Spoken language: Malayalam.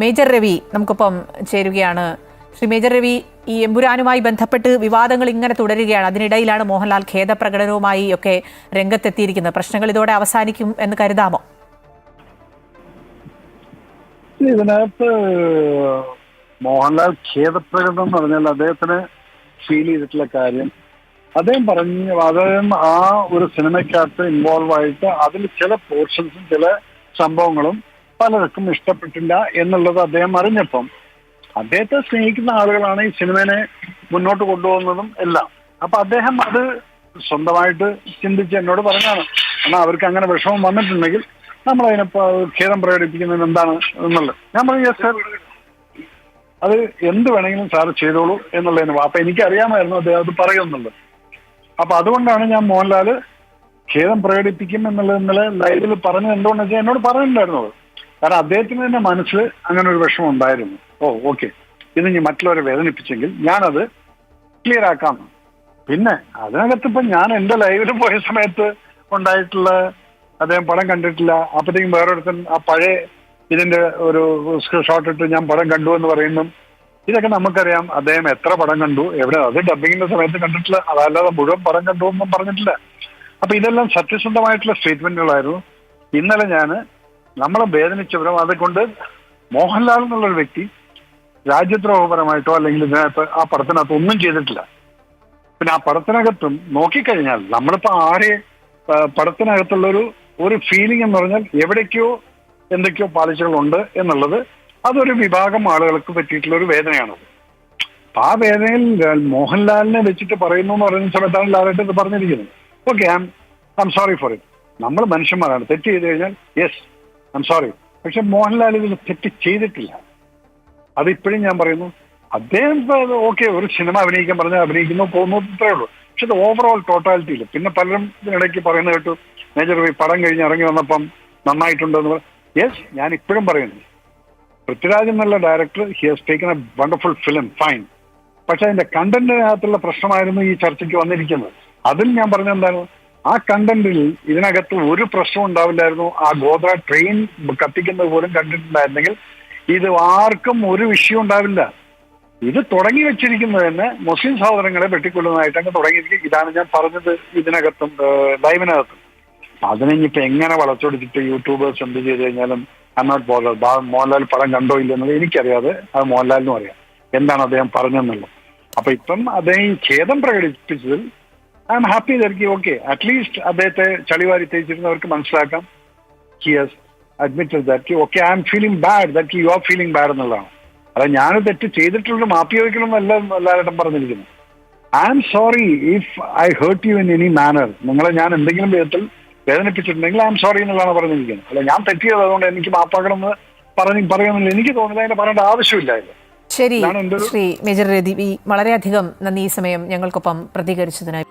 മേജർ രവി നമുക്കിപ്പം ചേരുകയാണ്. ശ്രീ മേജർ രവി ഈ എമ്പുരാനുമായി ബന്ധപ്പെട്ട് വിവാദങ്ങൾ ഇങ്ങനെ തുടരുകയാണ്. അതിനിടയിലാണ് മോഹൻലാൽ ഖേദപ്രകടനവുമായി ഒക്കെ രംഗത്തെത്തിയിരിക്കുന്നത്. പ്രശ്നങ്ങൾ ഇതോടെ അവസാനിക്കും എന്ന് കരുതാമോ? ഇതിനകത്ത് മോഹൻലാൽ ഖേദപ്രകടനം എന്ന് പറഞ്ഞാൽ അദ്ദേഹത്തിന് ഫീൽ ചെയ്തിട്ടുള്ള കാര്യം. അദ്ദേഹം പറഞ്ഞു അദ്ദേഹം ആ ഒരു സിനിമയ്ക്കകത്ത് ഇൻവോൾവ് ആയിട്ട് അതിൽ ചില പോർഷൻസും ചില സംഭവങ്ങളും പലർക്കും ഇഷ്ടപ്പെട്ടില്ല എന്നുള്ളത് അദ്ദേഹം അറിഞ്ഞപ്പം അദ്ദേഹത്തെ സ്നേഹിക്കുന്ന ആളുകളാണ് ഈ സിനിമനെ മുന്നോട്ട് കൊണ്ടുപോകുന്നതും എല്ലാം. അപ്പൊ അദ്ദേഹം അത് സ്വന്തമായിട്ട് ചിന്തിച്ച് എന്നോട് പറഞ്ഞാണ്. എന്നാൽ അവർക്ക് അങ്ങനെ വിഷമം വന്നിട്ടുണ്ടെങ്കിൽ നമ്മൾ അതിനെ ഖേദം പ്രകടിപ്പിക്കുന്നത് എന്താണ് എന്നുള്ളത്. ഞാൻ പറഞ്ഞു സർ sir." അത് എന്ത് വേണമെങ്കിലും സാറ് ചെയ്തോളൂ എന്നുള്ളതിന് അപ്പൊ എനിക്കറിയാമായിരുന്നു അദ്ദേഹം അത് പറയുന്നുള്ളത് അപ്പൊ അതുകൊണ്ടാണ് ഞാൻ മോഹൻലാൽ ഖേദം പ്രകടിപ്പിക്കും എന്നുള്ളത് ഇന്നലെ ലൈവിൽ പറഞ്ഞത് എന്തുകൊണ്ടെന്ന് വെച്ചാൽ എന്നോട് പറഞ്ഞിട്ടുണ്ടായിരുന്നു അത്. കാരണം അദ്ദേഹത്തിന് തന്നെ മനസ്സിൽ അങ്ങനെ ഒരു വിഷമം ഉണ്ടായിരുന്നു. ഓ ഓക്കെ ഇത് ഇനി മറ്റുള്ളവരെ വേദനിപ്പിച്ചെങ്കിൽ ഞാനത് ക്ലിയർ ആക്കാം. പിന്നെ അതിനകത്ത് ഇപ്പൊ ഞാൻ എന്റെ ലൈവിൽ പോയ സമയത്ത് ഉണ്ടായിട്ടുള്ള അദ്ദേഹം പടം കണ്ടിട്ടില്ല. അപ്പത്തേക്കും വേറൊരുത്തൻ ആ പഴയ ഇതിന്റെ ഒരു ഷോട്ട് ഇട്ട് ഞാൻ പടം കണ്ടു എന്ന് പറയുന്നു. ഇതൊക്കെ നമുക്കറിയാം. അദ്ദേഹം എത്ര പടം കണ്ടു? എവിടെ? അത് ഡബിങ്ങിന്റെ സമയത്ത് കണ്ടിട്ടില്ല. അതല്ലാതെ മുഴുവൻ പടം കണ്ടു എന്നും പറഞ്ഞിട്ടില്ല. അപ്പൊ ഇതെല്ലാം സത്യസന്ധമായിട്ടുള്ള സ്റ്റേറ്റ്മെന്റുകളായിരുന്നു ഇന്നലെ ഞാൻ നമ്മളെ വേദനിച്ചവരും അതുകൊണ്ട് മോഹൻലാൽ എന്നുള്ളൊരു വ്യക്തി രാജ്യദ്രോഹപരമായിട്ടോ അല്ലെങ്കിൽ ഇതിനകത്ത് ആ പടത്തിനകത്ത് ഒന്നും ചെയ്തിട്ടില്ല. പിന്നെ ആ പടത്തിനകത്തും നോക്കിക്കഴിഞ്ഞാൽ നമ്മളിപ്പോ ആരെ പടത്തിനകത്തുള്ളൊരു പടത്തിനകത്തുള്ള ഒരു ഒരു ഫീലിംഗ് എന്ന് പറഞ്ഞാൽ എവിടേക്കോ എന്തൊക്കെയോ പാളിച്ചകളുണ്ട് എന്നുള്ളത് അതൊരു വിഭാഗം ആളുകൾക്ക് പറ്റിയിട്ടുള്ള ഒരു വേദനയാണത് ആ വേദനയിൽ മോഹൻലാലിനെ വെച്ചിട്ട് പറയുന്നു എന്ന് പറയുന്ന സമയത്താണ് ഇത് പറഞ്ഞിരിക്കുന്നത്. Okay I'm sorry for it നമ്മൾ മനുഷ്യന്മാരാണ്. തെറ്റ് ചെയ്ത് കഴിഞ്ഞാൽ യെസ് ഐ സോറി പക്ഷെ മോഹൻലാൽ ഇതിൽ തെറ്റ് ചെയ്തിട്ടില്ല. അതിപ്പോഴും ഞാൻ പറയുന്നു അദ്ദേഹം ഓക്കെ ഒരു സിനിമ അഭിനയിക്കാൻ പറഞ്ഞാൽ അഭിനയിക്കുന്നു പോകുന്നു ഇത്രേ ഉള്ളൂ. പക്ഷെ ഇത് ഓവറോൾ ടോട്ടാലിറ്റിയിൽ പിന്നെ പലരും ഇതിനിടയ്ക്ക് പറയുന്ന കേട്ടു മേജർ ഈ പടം കഴിഞ്ഞ് ഇറങ്ങി വന്നപ്പം നന്നായിട്ടുണ്ടെന്ന് യെസ് ഞാൻ ഇപ്പോഴും പറയുന്നു. പൃഥ്വിരാജ് എന്നുള്ള director he has taken a wonderful film fine പക്ഷെ അതിന്റെ കണ്ടന്റിനകത്തുള്ള പ്രശ്നമായിരുന്നു ഈ ചർച്ചയ്ക്ക് വന്നിരിക്കുന്നത്. അതിൽ ഞാൻ പറഞ്ഞ എന്താണ് ആ കണ്ടന്റിൽ ഇതിനകത്ത് ഒരു പ്രശ്നം ഉണ്ടാവില്ലായിരുന്നു. ആ ഗോത്ര ട്രെയിൻ കത്തിക്കുന്നത് പോലും കണ്ടിട്ടുണ്ടായിരുന്നെങ്കിൽ ഇത് ആർക്കും ഒരു വിഷയം ഉണ്ടാവില്ല. ഇത് തുടങ്ങി വെച്ചിരിക്കുന്നത് തന്നെ മുസ്ലിം സഹോദരങ്ങളെ വെട്ടിക്കൊല്ലുന്നതായിട്ട് അങ്ങ് തുടങ്ങിയിരിക്കും. ഇതാണ് ഞാൻ പറഞ്ഞത് ഇതിനകത്തും ലൈവിനകത്തും. ലൈവിനകത്തും അതിനിപ്പോ എങ്ങനെ വളച്ചൊടിച്ചിട്ട് യൂട്യൂബേഴ്സ് എന്ത് ചെയ്ത് കഴിഞ്ഞാലും ഐ നോട്ട് ബോധർ മോഹൻലാൽ പടം കണ്ടോ ഇല്ലെന്നത് എനിക്കറിയാതെ അത് മോഹൻലാലിനും അറിയാം. എന്താണ് അദ്ദേഹം പറഞ്ഞെന്നുള്ളത് അപ്പൊ ഇപ്പം അദ്ദേഹം ഖേദം പ്രകടിപ്പിച്ചതിൽ ഐ എം ഹാപ്പി ദർക്കി ഓക്കെ അറ്റ്ലീസ്റ്റ് അദ്ദേഹത്തെ ചളിവാരി തേച്ചിരുന്നവർക്ക് മനസ്സിലാക്കാം he has admitted that okay I'm feeling bad that you are feeling bad എന്നുള്ളതാണ് അല്ല ഞാൻ തെറ്റ് ചെയ്തിട്ടുണ്ട് മാപ്പി വയ്ക്കണമെന്നല്ല എല്ലാവരും പറഞ്ഞിരിക്കുന്നു I'm sorry if I hurt you in any manner നിങ്ങളെ ഞാൻ എന്തെങ്കിലും വിധത്തിൽ വേദനിപ്പിച്ചിട്ടുണ്ടെങ്കിൽ ഐ എം സോറി എന്നുള്ളതാണ് പറഞ്ഞിരിക്കുന്നത് അല്ല ഞാൻ തെറ്റ് ചെയ്തത് അതുകൊണ്ട് എനിക്ക് മാപ്പാക്കണം എന്ന് പറഞ്ഞ് പറയുന്നില്ല എനിക്ക് തോന്നുന്നത് അതിന്റെ പറയേണ്ട ആവശ്യമില്ലായിരുന്നു ശരി ശ്രീ മേജർ രതി വളരെയധികം നന്ദി ഈ സമയം ഞങ്ങൾക്കൊപ്പം പ്രതികരിച്ചതിനായി.